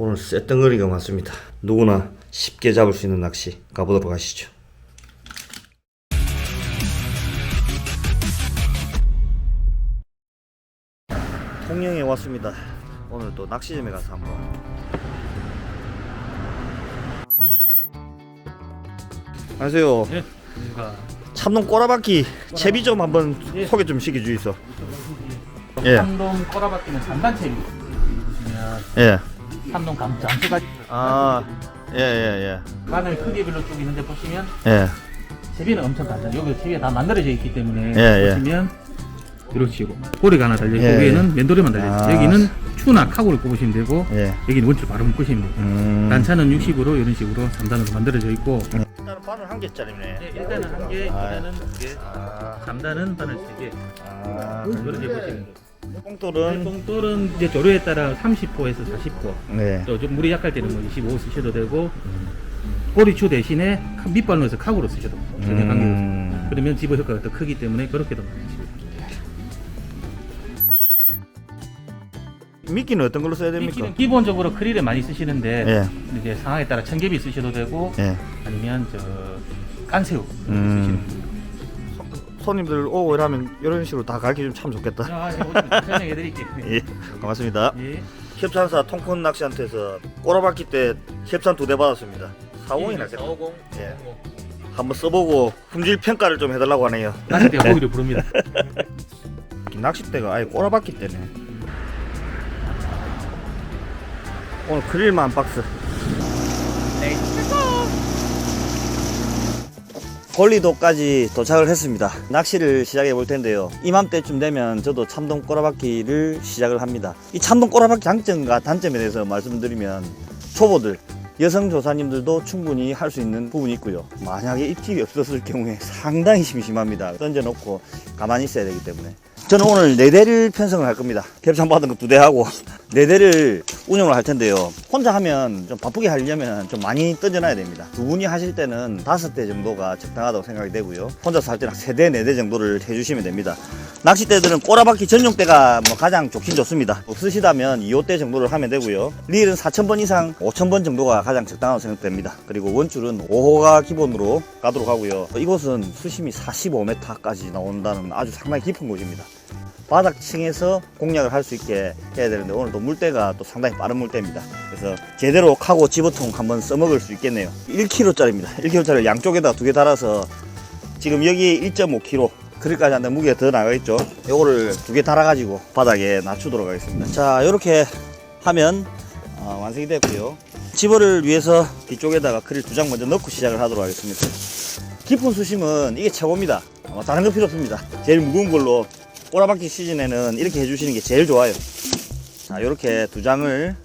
오늘 쇳덩어리가 많습니다. 누구나 쉽게 잡을 수 있는 낚시 가보도록 하시죠. 통영에 왔습니다. 오늘 또 낚시점에 가서 한번 안녕하세요. 예, 참돔 꼬라박기 채비 좀 한번 예. 소개 좀 시켜 주이소. 예. 삼동 꼬라박기는 단단체비 보시면 예. 삼동 감 장수가 아, 예, 예, 바늘 크기별로 쭉 있는데 보시면 예. 예. 채비는 엄청 단단. 여기 채비가 다 만들어져 있기 때문에 예, 예. 보시면 이렇게 치고 꼬리가 하나 달려 있고 예, 위에는 맨돌이만 달려 있고 아. 여기는 추나 카고를 꼽으시면 되고 예. 여기는 원줄 바로 묶으시면 돼요. 음. 단차는 60으로 이런 식으로 3단으로 만들어져 있고 일단은 바늘 한 개짜리네. 예, 일단은 한 개, 아. 이단은 두 개, 아, 3단은 바늘 세 개. 아, 이렇게 보시면 돼요. 뽕돌은 뽕돌은 이제 조류에 따라 30호에서 40호. 네. 또 좀 물이 약할 때는 뭐 25 쓰셔도 되고 꼬리추 대신에 카- 밑발 넣어서 카고로 쓰셔도. 전혀 관계없어요. 음. 그러면 집어 효과가 더 크기 때문에 그렇게도 많이 쓰고 미끼는 어떤 걸로 써야 됩니까? 미끼는 기본적으로 크릴에 많이 쓰시는데 예. 이제 상황에 따라 청개비 쓰셔도 되고 예. 아니면 저 깐새우 음. 쓰시는 손님들 오고 이러면 이런 식으로 다 가르쳐 주면 참 좋겠다. 아, 예, 오시면 설명해 드릴게요. 예. 고맙습니다. 예. 협찬사 통큰 낚시한테서 꼬라박기 때 협찬 두 대 받았습니다. 사공이 낚시. 450. 예. 한번 써보고 품질 평가를 좀 해달라고 하네요. 때 고기를 부릅니다. 낚싯대가 아예 꼬라박기 때네. 오늘 그릴만 박스. 권리도까지 도착을 했습니다. 낚시를 시작해 볼 텐데요. 이맘때쯤 되면 저도 참돔 꼬라박기를 시작을 합니다. 이 참돔 꼬라박기 장점과 단점에 대해서 말씀드리면 초보들, 여성 조사님들도 충분히 할 수 있는 부분이 있고요. 만약에 입질이 없었을 경우에 상당히 심심합니다. 던져놓고 가만히 있어야 되기 때문에. 저는 오늘 네 대를 편성을 할 겁니다. 협찬 받은 거두대 하고 네 대를 운영을 할 텐데요. 혼자 하면 좀 바쁘게 하려면 좀 많이 던져놔야 됩니다. 두 분이 하실 때는 다섯 대 정도가 적당하다고 생각이 되고요. 혼자서 할 때는 세 대, 네대 정도를 해주시면 됩니다. 낚싯대들은 꼬라박기 전용대가 뭐 가장 좋긴 좋습니다. 없으시다면 2호대 정도를 하면 되고요. 릴은 4,000번 이상 5,000번 정도가 가장 적당하다고 생각됩니다. 그리고 원줄은 5호가 기본으로 가도록 하고요. 이곳은 수심이 45m까지 나온다는 아주 상당히 깊은 곳입니다. 바닥층에서 공략을 할 수 있게 해야 되는데 오늘도 물때가 또 상당히 빠른 물때입니다. 그래서 제대로 카고 집어통 한번 써먹을 수 있겠네요. 1kg짜리입니다. 1kg짜리 양쪽에다 두 개 달아서 지금 여기 1.5kg 그릇까지 한데 무게가 더 나가겠죠. 요거를 두 개 달아 가지고 바닥에 낮추도록 하겠습니다. 자, 이렇게 하면 어, 완성이 됐고요. 집어를 위해서 뒤쪽에다가 그릴 두 장 먼저 넣고 시작을 하도록 하겠습니다. 깊은 수심은 이게 최고입니다. 어, 다른 거 필요 없습니다. 제일 무거운 걸로 꼬라박기 시즌에는 이렇게 해주시는 게 제일 좋아요. 자, 이렇게 두 장을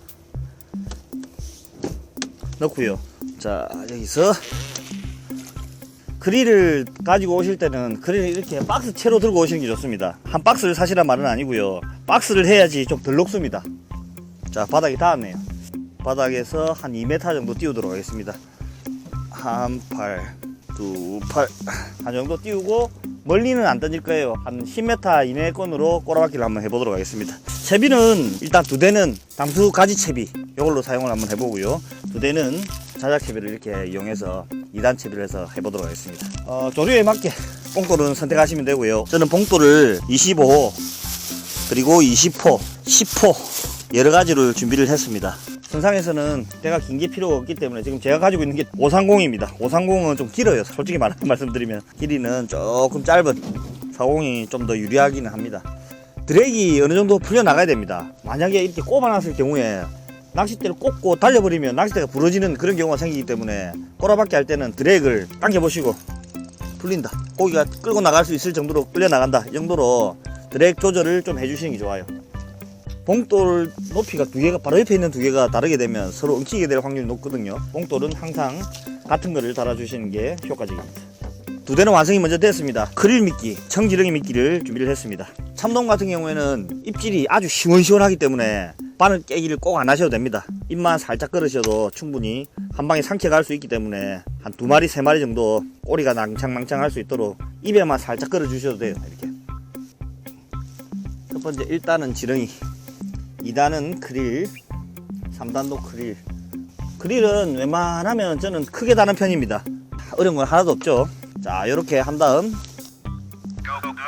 넣고요. 자, 여기서 그릴을 가지고 오실 때는 그릴을 이렇게 박스 채로 들고 오시는 게 좋습니다. 한 박스를 사시란 말은 아니고요. 박스를 해야지 좀 덜 녹습니다. 자, 바닥이 닿았네요. 바닥에서 한 2m 정도 띄우도록 하겠습니다. 한 팔, 두 팔, 한 정도 띄우고 멀리는 안 던질 거예요. 한 10m 이내권으로 꼬라박기를 한번 해보도록 하겠습니다. 채비는 일단 두 대는 당수 가지 채비 이걸로 사용을 한번 해보고요. 두 대는 자작 채비를 이렇게 이용해서 2단 채비를 해서 해보도록 하겠습니다. 어, 조류에 맞게 뽕돌은 선택하시면 되고요. 저는 봉돌을 25호 그리고 20호, 10호 여러 가지를 준비를 했습니다. 선상에서는 때가 긴 게 필요가 없기 때문에 지금 제가 가지고 있는 게 530입니다. 530은 좀 길어요. 솔직히 말, 말씀드리면 길이는 조금 짧은 40이 좀 더 유리하기는 합니다. 드랙이 어느 정도 풀려 나가야 됩니다. 만약에 이렇게 꼽아놨을 경우에 낚싯대를 꽂고 달려버리면 낚싯대가 부러지는 그런 경우가 생기기 때문에 꼬라박기 할 때는 드랙을 당겨보시고 풀린다. 고기가 끌고 나갈 수 있을 정도로 끌려 나간다. 이 정도로 드랙 조절을 좀 해주시는 게 좋아요. 봉돌 높이가 두 개가 바로 옆에 있는 두 개가 다르게 되면 서로 엉키게 될 확률이 높거든요. 봉돌은 항상 같은 거를 달아주시는 게 효과적입니다. 두 대는 완성이 먼저 됐습니다. 크릴 미끼, 청지렁이 미끼를 준비를 했습니다. 참돔 같은 경우에는 입질이 아주 시원시원하기 때문에 바늘 깨기를 꼭 안 하셔도 됩니다. 입만 살짝 걸으셔도 충분히 한 방에 할수 있기 때문에 한 두 마리, 세 마리 정도 꼬리가 낭창낭창 할 수 있도록 입에만 살짝 걸어 주셔도 돼요. 이렇게. 첫 번째 1단은 지렁이, 2단은 크릴, 3단도 크릴. 크릴은 웬만하면 저는 크게 다는 편입니다. 어려운 건 하나도 없죠. 자, 이렇게 한 다음 Go, go, go.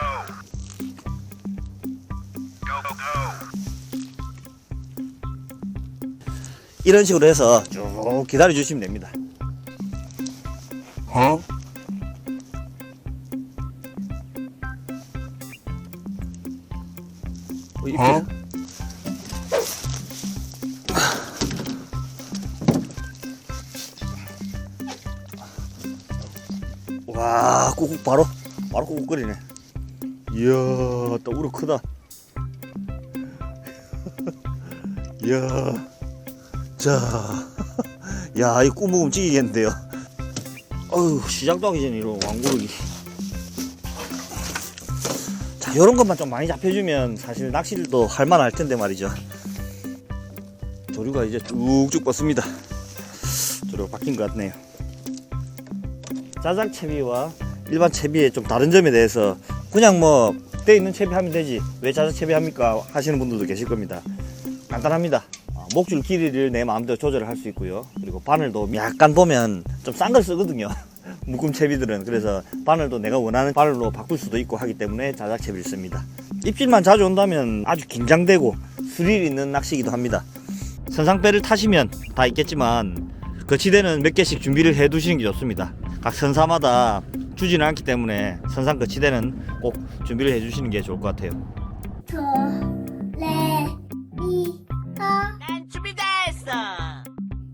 이런 식으로 해서 쭉 기다려 주시면 됩니다. 이렇게 어? 와, 꾹꾹 바로 바로 꾹꾹 끓이네. 이야, 또 우럭 크다. 이야, 자, 야, 이 꾸묵으면 찌기겠는데요. 어휴, 시작도 하기 전에 이런 왕구르기. 자, 요런 것만 좀 많이 잡혀주면 사실 낚시도 할만할 텐데 말이죠. 조류가 이제 쭉쭉 뻗습니다. 조류가 바뀐 것 같네요. 자작 채비와 일반 채비의 좀 다른 점에 대해서 그냥 뭐 때 있는 채비 하면 되지 왜 자작 채비 합니까? 하시는 분들도 계실 겁니다. 간단합니다. 어, 목줄 길이를 내 마음대로 조절을 할 수 있고요. 그리고 바늘도 약간 보면 좀 싼 걸 쓰거든요. 묶음 채비들은. 그래서 바늘도 내가 원하는 바늘로 바꿀 수도 있고 하기 때문에 자작 채비를 씁니다. 입질만 자주 온다면 아주 긴장되고 스릴 있는 낚시이기도 합니다. 선상배를 타시면 다 있겠지만 거치대는 몇 개씩 준비를 해 두시는 게 좋습니다. 각 선사마다 주지는 않기 때문에 선상 거치대는 꼭 준비를 해 주시는 게 좋을 것 같아요. 도, 레, 미, 파, 난 준비됐어.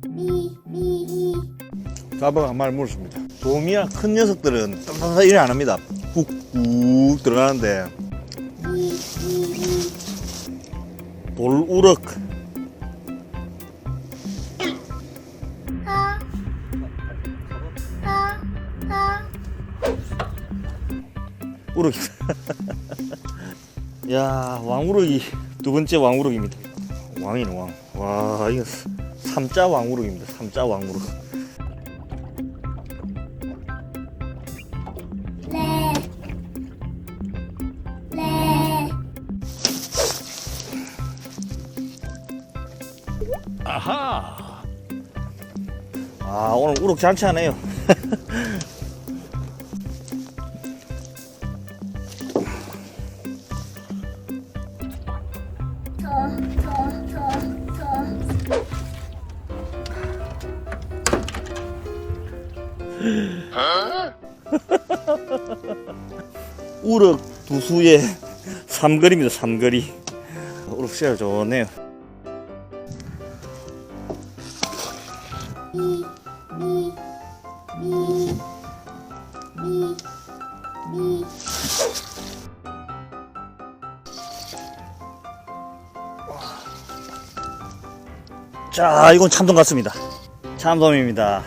미, 미, 미. 사바가 한 마리 물었습니다. 도미랑 큰 녀석들은 딴딴딴 일을 안 합니다. 훅훅 들어가는데 미, 미, 미. 돌우럭 우럭 야 왕우럭이 두 번째 왕우럭입니다. 왕이네 왕. 와 이거 삼자 왕우럭입니다. 삼자 왕우럭. 레, 레. 아 오늘 우럭 잔치 하네요. 우럭 두 수에 삼거리입니다. 삼거리. 우럭 씨알 좋네요. 자, 이건 참돔 같습니다. 참돔입니다.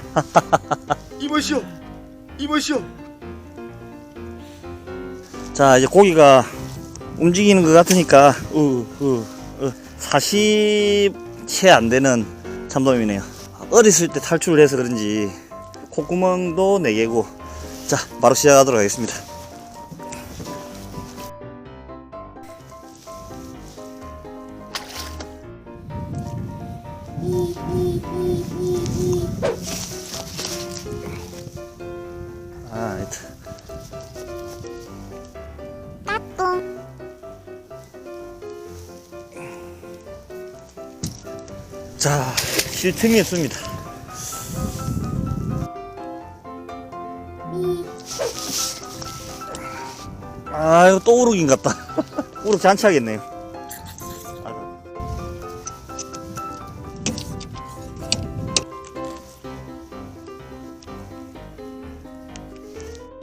이보시오. 이보시오. 자, 이제 고기가 움직이는 것 같으니까, 우, 우, 우, 40채 안 되는 참돔이네요. 어렸을 때 탈출을 해서 그런지 콧구멍도 4개고, 자, 바로 시작하도록 하겠습니다. 자, 쉴 틈이 없습니다. 미, 아, 이거 또 우럭인 것 같다. 우럭 잔치하겠네요.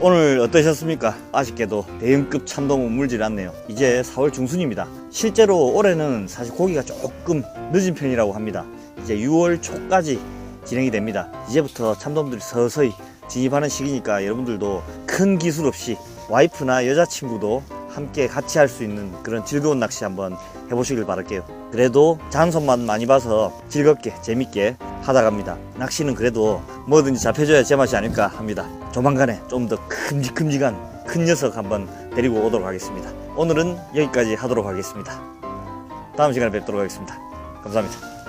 오늘 어떠셨습니까? 아쉽게도 대형급 참돔은 물질 않네요. 이제 4월 중순입니다. 실제로 올해는 사실 고기가 조금 늦은 편이라고 합니다. 이제 6월 초까지 진행이 됩니다. 이제부터 참돔들이 서서히 진입하는 시기니까 여러분들도 큰 기술 없이 와이프나 여자친구도 함께 같이 할 수 있는 그런 즐거운 낚시 한번 해보시길 바랄게요. 그래도 잔손만 많이 봐서 즐겁게 재밌게 하다 갑니다. 낚시는 그래도 뭐든지 잡혀줘야 제맛이 아닐까 합니다. 조만간에 좀 더 큼직큼직한 큰 녀석 한번 데리고 오도록 하겠습니다. 오늘은 여기까지 하도록 하겠습니다. 다음 시간에 뵙도록 하겠습니다. 감사합니다.